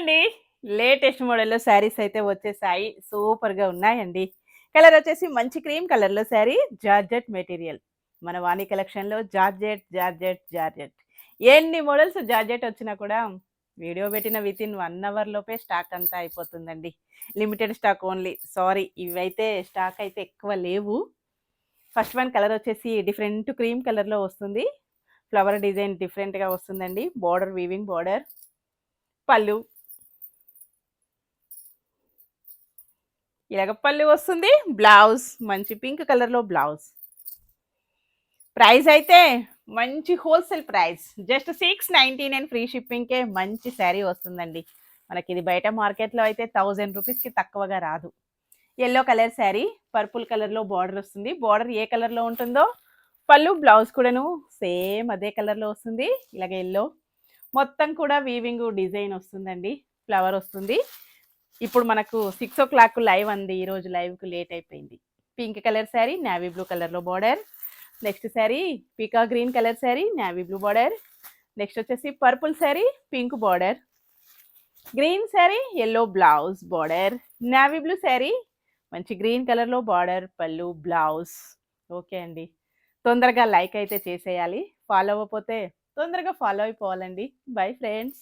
అండి లేటెస్ట్ మోడల్లో శారీస్ అయితే వచ్చేసాయి. సూపర్గా ఉన్నాయండి. కలర్ వచ్చేసి మంచి క్రీమ్ కలర్లో శారీ జార్జెట్ మెటీరియల్. మన వాణి కలెక్షన్లో జార్జెట్ జార్జెట్ జార్జెట్. ఎన్ని మోడల్స్ జార్జెట్ వచ్చినా కూడా వీడియో పెట్టిన విత్ ఇన్ వన్ అవర్లోపే స్టాక్ అంతా అయిపోతుందండి. Limited stock only. సారీ ఇవైతే స్టాక్ అయితే ఎక్కువ లేవు. ఫస్ట్ వన్ కలర్ వచ్చేసి డిఫరెంట్ క్రీమ్ కలర్లో వస్తుంది. ఫ్లవర్ డిజైన్ డిఫరెంట్గా వస్తుందండి. Border weaving border. పళ్ళు ఇలాగ పళ్ళు వస్తుంది. బ్లౌజ్ మంచి పింక్ కలర్లో బ్లౌజ్. ప్రైస్ అయితే మంచి wholesale price just six ninety nine free షిప్పింగ్కే మంచి శారీ వస్తుందండి. మనకి ఇది బయట మార్కెట్లో అయితే థౌజండ్ రూపీస్కి తక్కువగా రాదు. ఎల్లో కలర్ శారీ పర్పుల్ కలర్లో బార్డర్ వస్తుంది. బార్డర్ ఏ కలర్లో ఉంటుందో పళ్ళు బ్లౌజ్ కూడాను సేమ్ అదే కలర్లో వస్తుంది. ఇలాగ ఎల్లో. మొత్తం కూడా వీవింగ్ డిజైన్ వస్తుందండి. ఫ్లవర్ వస్తుంది. ఇప్పుడు మనకు సిక్స్ ఓ క్లాక్ లైవ్ అంది ఈరోజు లైవ్కి లేట్ అయిపోయింది. Pink colour sari navy blue కలర్లో border next sari పీకా green colour sari navy blue border next వచ్చేసి purple sari pink border green sari yellow blouse border navy blue sari మంచి గ్రీన్ కలర్లో border పళ్ళు blouse okay అండి. తొందరగా like అయితే చేసేయాలి. Follow అవ్వకపోతే తొందరగా ఫాలో అయిపోవాలండి. Bye friends